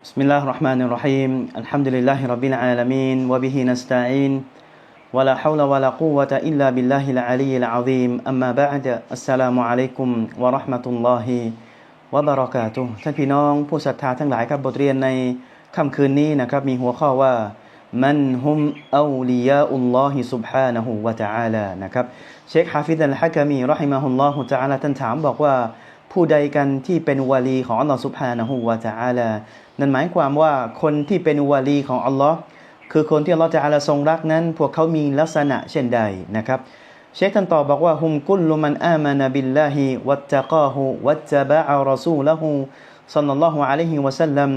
بسم الله الرحمن الرحيم الحمد لله رب العالمين وبه نستعين ولا حول ولا قوة إلا بالله العلي العظيم أما بعد السلام عليكم ورحمة الله وبركاته ท่านพี่น้องผู้ศรัทธาทั้งหลายครับบทเรียนในค่ำคืนนี้นะครับมีหัวข้อว่ามันฮุมอูลียาอุลลอฮิซุบฮานะฮูวะตะอาลานะครับเชคฮาฟิดอัลฮะกามีรอฮิมะฮุลลอฮุตะอาลาท่านถามบอกว่า ผู้ใดกันที่เป็นวาลีของอัลลอฮ์ซุบฮานะฮูวะตะอาลา นั่นหมายความว่าคนที่เป็นวาลีของอัลลอฮ์คือคนที่อัลลอฮ์จะอาลาทรงรักนั้น พวกเขามีลักษณะเช่นใดนะครับ เชคท่านตอบบอกว่าฮุมกุลลุมันอามานะบิลลาฮิวัตตะกาฮูวัตตะบะอะรอซูละฮูซัลลัลลอฮุอะลัยฮิวะซัลลัม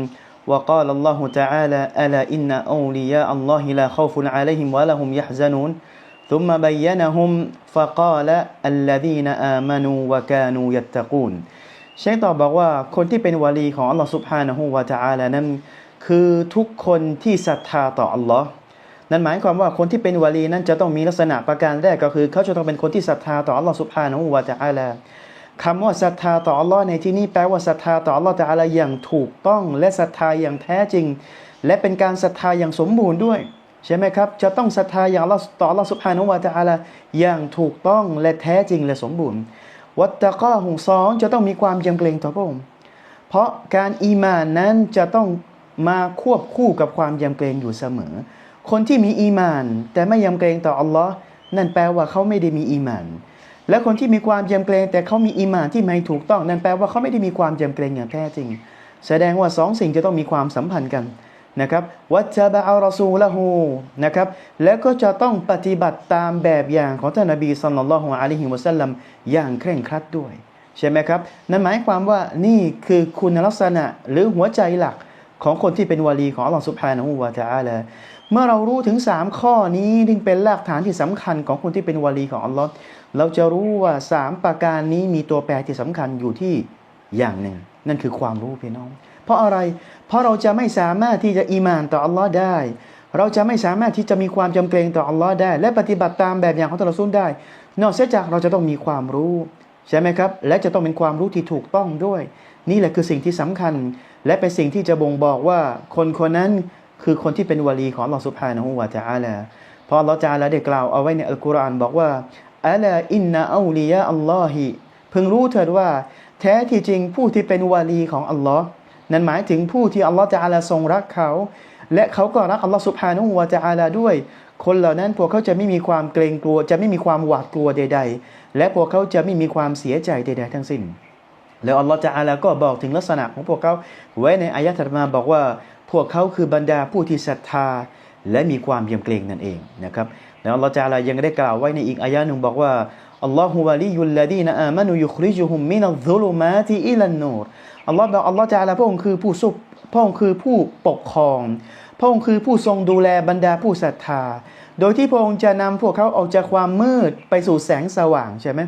وقال الله تعالى ألا إن أولياء الله لا خوف عليهم ولا هم يحزنون ثم بينهم فقال الذين آمنوا وكانوا يتقون เชคตอบบอกว่าคนที่เป็นวาลีของอัลลอฮ์ซุบฮานะฮูวาตะอาลานั้น คือทุกคนที่ศรัทธาต่ออัลลอฮ์นั่นหมายความว่าคนที่เป็นวาลีนั้นจะต้องมีลักษณะประการแรกก็คือ เขาจะต้องเป็นคนที่ศรัทธาต่ออัลลอฮ์ซุบฮานะฮูวาตะอาลาคำว่าศรัทธาต่ออัลลอฮ์ในที่นี้แปลว่าศรัทธาต่ออัลลอฮ์ตะอาลาอย่างถูกต้องและศรัทธาอย่างแท้จริง และเป็นการศรัทธาอย่างสมบูรณ์ด้วยใช่ไหมครับ จะต้องศรัทธาอย่างต่ออัลลอฮ์ซุบฮานะฮูวาตะอาลาอย่างถูกต้องและแท้จริงและสมบูรณ์ วัตตะก้อหงสองจะต้องมีความยำเกรงต่อพระองค์เพราะการอีมานนั้นจะต้องมาควบคู่กับความยำเกรงอยู่เสมอ คนที่มีอีมาน แต่ไม่ยำเกรงต่ออัลลอฮ์นั่นแปลว่าเขาไม่ได้มีอีมาน และคนที่มีความยำเกรงแต่เขามีอีมานที่ไม่ถูกต้อง นั่นแปลว่าเขาไม่ได้มีความยำเกรงอย่างแท้จริง แสดงว่าสองสิ่งจะต้องมีความสัมพันธ์กัน นะครับวัจบะอัลรอซูละฮูนะครับแล้วก็จะต้องปฏิบัติตามแบบอย่างของท่านนบีสัลลัลลอฮุอะลัยฮิวะสัลลัมอย่างเคร่งครัดด้วย ใช่ไหมครับ นั่นหมายความว่านี่คือคุณลักษณะหรือหัวใจหลักของคนที่เป็นวาลีของอัลลอฮฺสุบฮานะฮูวะตะอาลาเมื่อเรารู้ถึง 3 ข้อนี้จึงเป็นรากฐานที่สำคัญของคนที่เป็นวาลีของอัลลอฮ์เราจะรู้ว่า 3 ประการนี้มีตัวแปรที่สำคัญอยู่ที่อย่างหนึ่ง นั่นคือความรู้พี่น้อง เพราะอะไร เพราะเราจะไม่สามารถที่จะอีมานต่ออัลลอฮ์ได้ เราจะไม่สามารถที่จะมีความจำเกรงต่ออัลลอฮ์ได้ และปฏิบัติตามแบบอย่างของตะซุนได้ นอกเสียจากเราจะต้องมีความรู้ใช่ไหมครับ และจะต้องเป็นความรู้ที่ถูกต้องด้วย นี่แหละคือสิ่งที่สำคัญ และเป็นสิ่งที่จะบ่งบอกว่าคนคนนั้นคือคนที่เป็นวาลีของอัลลอฮ์สุบฮานะฮูวะตะอาลาเพราะอัลลอฮ์จาลาได้กล่าวเอาไว้ในอัลกุรอานบอกว่าอัลาอินนาอูลียะอัลลอฮิพึงรู้เถิดว่า แท้ที่จริงผู้ที่เป็นวาลีของอัลลอฮ์ นั่นหมายถึงผู้ที่อัลลอฮ์จะอาลาทรงรักเขา และเขาก็รักอัลลอฮ์สุบฮานุวะจะอาลาด้วย คนเหล่านั้นพวกเขาจะไม่มีความเกรงกลัว จะไม่มีความหวาดกลัวใด ๆ และพวกเขาจะไม่มีความเสียใจใด ๆ ทั้งสิ้น แล้วอัลลอฮ์จะอาลาก็บอกถึงลักษณะของพวกเขาไว้ในอายะถัดมาบอกว่า พวกเขาคือบรรดาผู้ที่ศรัทธา และมีความยำเกรงนั่นเองนะครับแล้วอัลลอฮ์จะอาลายังได้กล่าวไว้ในอีกอายะหนึ่งบอกว่าอัลลอฮฺวะลียุลลดีนอามานุยุคริจุฮุมมินัลซุลุมาติอิลันนูร อัลลอฮ์บอกอัลลอฮ์จะอาลาพระองค์คือผู้สุบพระองค์คือผู้ปกครอง พระองค์คือผู้ทรงดูแลบรรดาผู้ศรัทธา โดยที่พระองค์จะนำพวกเขาออกจากความมืดไปสู่แสงสว่างใช่ไหม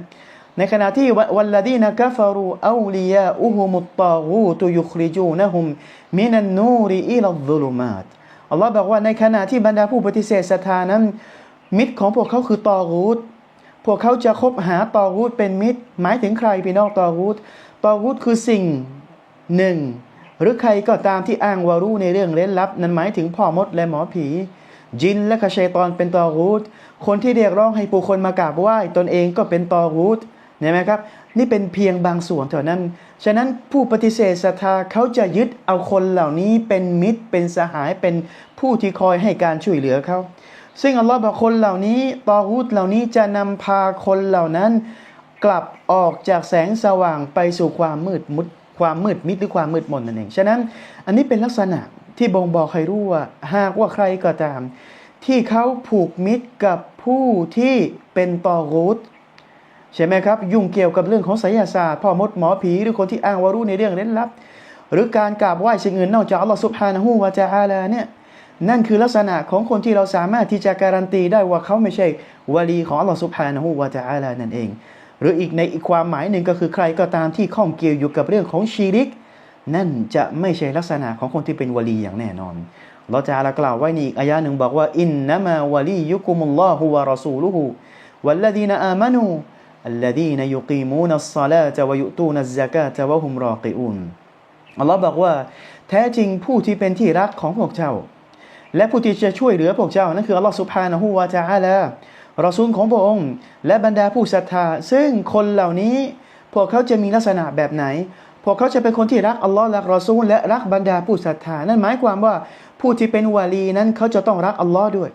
ในขณะที่วัลลดีนกฟารูอูลียาอุฮุมุตตากูตุยุคริจูนะฮุมมินันนูริอิลัลซุลุมาตอัลลอฮ์บอกว่าในขณะที่บรรดาผู้ปฏิเสธศรัทธานั้น มิตรของพวกเขาคือตอกูตพวกเขาจะคบหาตอกูตเป็นมิตร หมายถึงใครพี่น้องตอกูตตอกูตคือสิ่ง หนึ่งหรือใครก็ตามที่อ้างว่ารู้ในเรื่องเล่นลับ นั้นหมายถึงพ่อมดและหมอผี จินและกชัยตอนเป็นตอรูตคนที่เรียกร้องให้ผู้คนมากราบไหว้ตนเองก็เป็นตอรูตเห็นไหมครับ นี่เป็นเพียงบางส่วนเท่านั้น ฉะนั้นผู้ปฏิเสธศรัทธาเขาจะยึดเอาคนเหล่านี้เป็นมิตรเป็นสหายเป็นผู้ที่คอยให้การช่วยเหลือเขาซึ่งอัลลอฮ์บอกคนเหล่านี้ตอรูตเหล่านี้จะนำพาคนเหล่านั้น กลับออกจากแสงสว่างไปสู่ความมืดมุด ความมืดมิดหรือความมืดมนนั่นเอง ฉะนั้นอันนี้เป็นลักษณะที่บ่งบอกให้รู้ว่าหากว่าใครก็ตาม ที่เขาผูกมิตรกับผู้ที่เป็นตอรูตใช่ไหมครับ ยุ่งเกี่ยวกับเรื่องของไสยศาสตร์พ่อมดหมอผีหรือคนที่อ้างว่ารู้ในเรื่องเล่นลับ หรือการกราบไหว้สิ่งอื่นนอกจากอัลลอฮฺสุบฮานะฮูวะจาอาลาเนี่ยนั่นคือลักษณะของคนที่เราสามารถที่จะการันตีได้ว่าเขาไม่ใช่วลีของอัลลอฮฺสุบฮานะฮูวะจาอาลานั่นเอง หรืออีกในอีกความหมายหนึ่งก็คือใครก็ตามที่ข้องเกี่ยวอยู่กับเรื่องของชีริก นั่นจะไม่ใช่ลักษณะของคนที่เป็นวลีอย่างแน่นอนเราจะละกล่าวไว้ในอีกอายะหนึ่งบอกว่าอินนามาวลียุกุมุลลอฮุวะรอซูลุฮุวัลลดีนอามานูอัลลดีนยุกีมูนัสซาลาตะวะยุตูนัซซะกาตะวะฮุมรอกีอูนอัลลอฮ์บอกว่า แท้จริงผู้ที่เป็นที่รักของพวกเจ้า และผู้ที่จะช่วยเหลือพวกเจ้านั่นคืออัลลอฮ์สุบฮานะฮูวาจาอาลา รอซูลของพระองค์ และบรรดาผู้ศรัทธา ซึ่งคนเหล่านี้ พวกเขาจะมีลักษณะแบบไหน พวกเขาจะเป็นคนที่รักอัลลอฮ์รักรอซูลและรักบรรดาผู้ศรัทธา นั่นหมายความว่าผู้ที่เป็นวาลีนั้นเขาจะต้องรักอัลลอฮ์ด้วย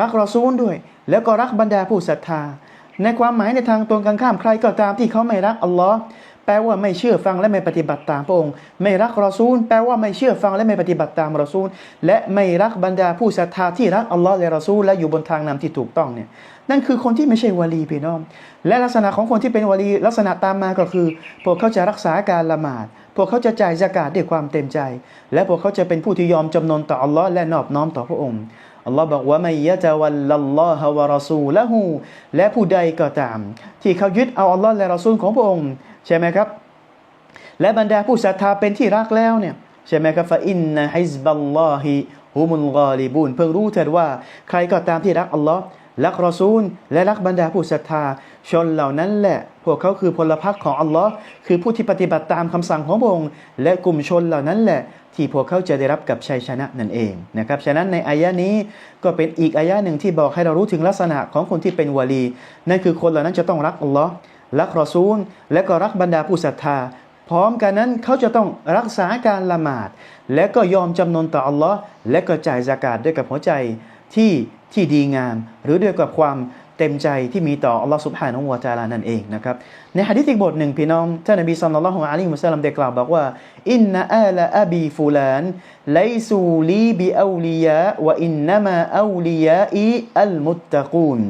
รักรอซูลด้วย แล้วก็รักบรรดาผู้ศรัทธา ในความหมายในทางตรงกันข้ามใครก็ตามที่เขาไม่รักอัลลอฮ์ แปลว่าไม่เชื่อฟังและไม่ปฏิบัติตามพระองค์ ไม่รักรอซูล แปลว่าไม่เชื่อฟังและไม่ปฏิบัติตามรอซูล และไม่รักบรรดาผู้ศรัทธาที่รักอัลลอฮ์และรอซูลและอยู่บนทางนำที่ถูกต้องเนี่ยนั่นคือคนที่ไม่ใช่วาลีพี่น้อง และลักษณะของคนที่เป็นวาลีลักษณะตามมาก็คือ พวกเขาจะรักษาการละหมาด พวกเขาจะจ่ายสกาดด้วยความเต็มใจ และพวกเขาจะเป็นผู้ที่ยอมจำนนต่ออัลลอฮ์และนอบน้อมต่อพระองค์ อัลลอฮ์บอกว่าไม่ยะจาวัลลัลลอฮะวะรอซูละหูและผู้ใดก็ตาม ที่เขายึดเอาอัลลอฮ์และรอซูลของพระองค์ ใช่ไหมครับ และบรรดาผู้ศรัทธาเป็นที่รักแล้วเนี่ยใช่ไหมครับฟาอินนะฮิซบัลลอฮิฮุมุลกอลิบูนเพิ่งรู้เถิดว่าใครก็ตามที่รักอัลลอฮ์ รักรอซูล และรักบรรดาผู้ศรัทธา ชนเหล่านั้นแหละ พวกเขาคือพลพรรคของอัลลอฮ์คือผู้ที่ปฏิบัติตามคำสั่งของพระองค์และกลุ่มชนเหล่านั้นแหละ ที่พวกเขาจะได้รับกับชัยชนะนั่นเองนะครับฉะนั้นในอายะนี้ก็เป็นอีกอายะหนึ่งที่บอกให้เรารู้ถึงลักษณะของคนที่เป็นวาลี นั่นคือคนเหล่านั้นจะต้องรักอัลลอฮ์รักรอซูล และก็รักบรรดาผู้ศรัทธาพร้อมกันนั้นเขาจะต้องรักษาการละหมาด และก็ยอมจำนนต่ออัลลอฮ์และก็จ่ายสากาศด้วยกับหัวใจที่ ที่ดีงาม หรือด้วยกับความเต็มใจที่มีต่ออัลลอฮ์สุบฮานะฮูวะตาลานั่นเองนะครับในหะดีษอีกบทหนึ่งพี่น้องท่านนบีศ็อลลัลลอฮุอะลัยฮิวะซัลลัมได้กล่าวบอกว่าอินนะอาลาอบีฟูลานไลซูลีบิอูลียะวะอินนะมาอูลียะอีอัลมุตตะกูน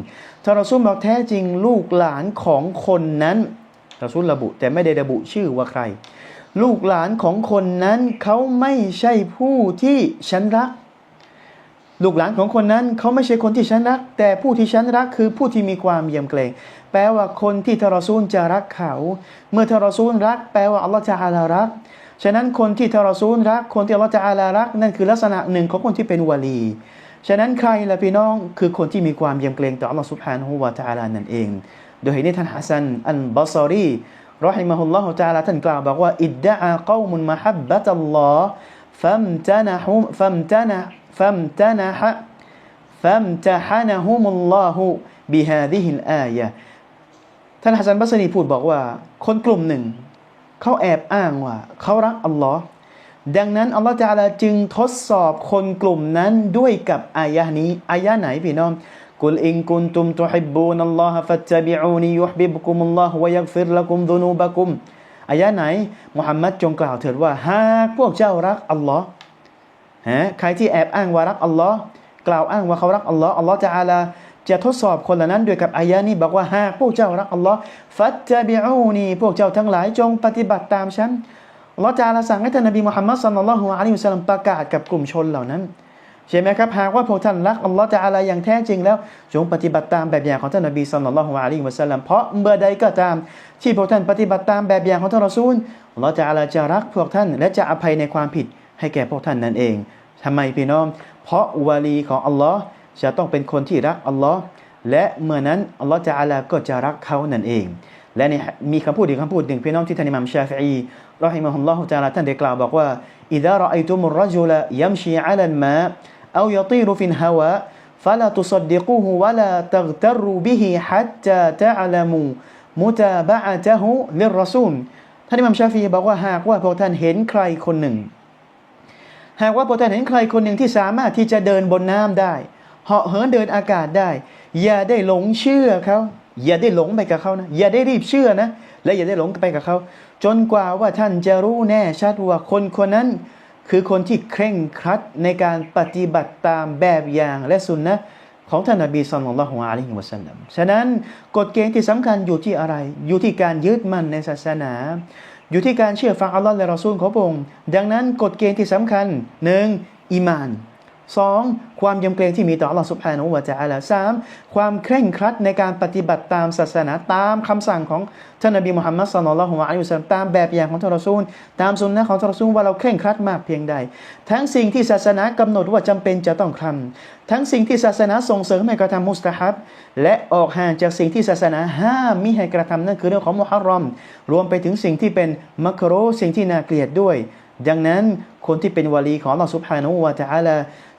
ท่านรอซูลบอกแท้จริงลูกหลานของคนนั้นรอซูลระบุ แต่ไม่ได้ระบุชื่อว่าใคร ลูกหลานของคนนั้นเขาไม่ใช่ผู้ที่ฉันรัก ลูกหลานของคนนั้นเขาไม่ใช่คนที่ฉันรัก แต่ผู้ที่ฉันรักคือผู้ที่มีความเยี่ยมเกรงแปลว่าคนที่ทารซูลจะรักเขา เมื่อทารซูลรัก แปลว่าอัลลอฮฺจะอาลารักฉะนั้นคนที่ทารซูลรัก คนที่อัลลอฮฺจะอาลารัก นั่นคือลักษณะหนึ่งของคนที่เป็นวาลีฉะนั้นใครล่ะพี่น้องคือคนที่มีความเยี่ยมเกรงต่ออัลลอฮฺสุบฮานะฮูวะตาลานั่นเอง โดยเหตุนี้ท่านฮัสซันอันบัซารีรอฮิมะฮุลลอฮฺตะอาลาท่านกล่าวบอกว่าอิดดะอาเกามุนมะฮับบะตัลลอฮ์ ฟัมตะนะฮุฟัมตะนะฟัมตะนะฮะฟัมตะฮะนะฮุมุลลอฮุบิฮาดิฮิลอายะท่านฮัสซันบัซารีพูดบอกว่า คนกลุ่มหนึ่ง เขาแอบอ้างว่า เขารักอัลลอฮ์ดังนั้นอัลลอฮ์จะลาจึงทดสอบคนกลุ่มนั้นด้วยกับอายะนี้อายะไหนพี่น้องกุลอิงกุนตุมตุฮิบบูนัลลอฮะฟัตตะบิอูนียุฮบิบุกุมุลลอฮ์วะยักฟิรละกุมดุนูบะกุม อายะไหนมุฮัมมัดจงกล่าวเถิดว่าหากพวกเจ้ารักอัลลอฮ์ฮะใครที่แอบอ้างว่ารักอัลลอฮ์กล่าวอ้างว่าเขารักอัลลอฮ์อัลลอฮ์จะอาลาจะทดสอบคนเหล่านั้นด้วยกับอายะนี้บอกว่าหากพวกเจ้ารักอัลลอฮ์ฟัตตะบิอูนีพวกเจ้าทั้งหลายจงปฏิบัติตามฉันอัลลอฮ์จาลาสั่งให้ท่านนบีมุฮัมมัดสัลลัลลอฮุอะลัยฮิวะสัลลัมประกาศกับกลุ่มชนเหล่านั้น ใช่ไหมครับหากว่าพวกท่านรักอัลลอฮฺจะอะไรอย่างแท้จริงแล้ว จงปฏิบัติตามแบบอย่างของท่านนบีสุลต่านละฮ์วาลียฮิวะสัลลัมเพราะเมื่อใดก็ตาม ที่พวกท่านปฏิบัติตามแบบอย่างของท่านรอซูลอัลลอฮฺจะอะไรจะรักพวกท่าน และจะอภัยในความผิดให้แก่พวกท่านนั่นเอง ทำไมพี่น้อง เพราะวาลีของอัลลอฮ์จะต้องเป็นคนที่รักอัลลอฮ์และเมื่อนั้นอัลลอฮ์จะอะไรก็จะรักเขานั่นเอง และในมีคำพูดอีกคำพูดหนึ่งพี่น้องที่ท่านิหมัมชาฟีรอฮิมะฮุลลอฮฺจาราท่านได้กล่าวบอกว่าอิดะรอไอตุมุรรจุลยัมชีอัลันมา أو يطير في الهواء فلا تصدقوه ولا تغتروا به حتى تعلموا متابعته للرسول ท่านอิหมัมชาฟีบอกว่าหากว่าพวกท่านเห็นใครคนหนึ่ง หากว่าพวกท่านเห็นใครคนหนึ่งที่สามารถที่จะเดินบนน้ำได้ เหาะเหินเดินอากาศได้ อย่าได้หลงเชื่อเขา อย่าได้หลงไปกับเขานะ อย่าได้รีบเชื่อนะ และอย่าได้หลงไปกับเขา จนกว่าว่าท่านจะรู้แน่ชัดว่าคนคนนั้น คือคนที่เคร่งครัดในการปฏิบัติตามแบบอย่างและสุนนะของท่านนบีสุลต่านละฮ์อะลัยฮิวะสัลลัมฉะนั้นกฎเกณฑ์ที่สำคัญอยู่ที่อะไร อยู่ที่การยึดมั่นในศาสนา อยู่ที่การเชื่อฟังอัลลอฮ์และรอซูลของพระองค์ดังนั้นกฎเกณฑ์ที่สำคัญหนึ่งอีมาน สองความยำเกรงที่มีต่อ Allah Subhanahu wa Taala สามความเคร่งครัดในการปฏิบัติตามศาสนาตามคำสั่งของท่านนบีมุฮัมมัดศ็อลลัลลอฮุอะลัยฮิวะซัลตามแบบอย่างของทารซูล ตามสุนนะของทารซูลว่าเราเคร่งครัดมากเพียงใด ทั้งสิ่งที่ศาสนากำหนดว่าจำเป็นจะต้องทำทั้งสิ่งที่ศาสนาส่งเสริมให้กระทำมุสตาฮับ และออกห่างจากสิ่งที่ศาสนาห้ามมิให้กระทำนั่นคือเรื่องของมุฮัรรอม รวมไปถึงสิ่งที่เป็นมักโรสิ่งที่น่าเกลียดด้วย ดังนั้นคนที่เป็นวาลีของอัลลอฮ์ซุบฮานะฮูวะตาลา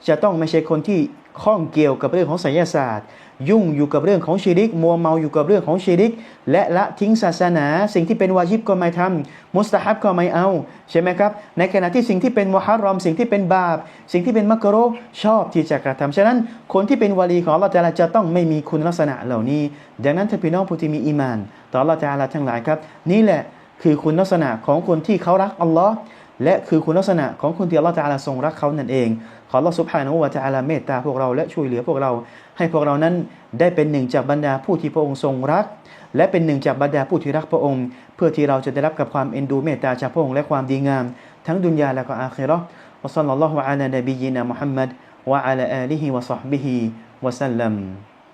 จะต้องไม่ใช่คนที่ข้องเกี่ยวกับเรื่องของไสยศาสตร์ ยุ่งอยู่กับเรื่องของชีริก มัวเมาอยู่กับเรื่องของชีริก และละทิ้งศาสนา สิ่งที่เป็นวาจิบก็ไม่ทำมุสตาฮับก็ไม่เอาใช่ไหมครับ ในขณะที่สิ่งที่เป็นมุฮัรรอม สิ่งที่เป็นบาป สิ่งที่เป็นมักรุชอบที่จะกระทำฉะนั้นคนที่เป็นวาลีของอัลลอฮ์ตะอาลาจะต้องไม่มีคุณลักษณะเหล่านี้ ดังนั้นท่านพี่น้องผู้ที่มีอีมาน ต่ออัลลอฮ์ตะอาลทั้งหลายครับ นี่แหละคือคุณลักษณะของคนที่เขารักอัลลอฮ์ และคือคุณลักษณะของคนที่อัลลอฮ์ตะอาลาทรงรักเขานั่นเอง ขออัลลอฮ์ซุบฮานะฮูวะตะอาลาเมตตาพวกเราและช่วยเหลือพวกเรา ให้พวกเรานั้นได้เป็นหนึ่งจากบรรดาผู้ที่พระองค์ทรงรัก และเป็นหนึ่งจากบรรดาผู้ที่รักพระองค์ เพื่อที่เราจะได้รับกับความเอ็นดูเมตตาจากพระองค์และความดีงาม ทั้งดุนยาและก็อาคิเราะห์วะซัลลัลลอฮุอะลานบียินามุฮัมมัดวะอะลาอาลิฮิวะศอฮบิฮิวะซัลลัม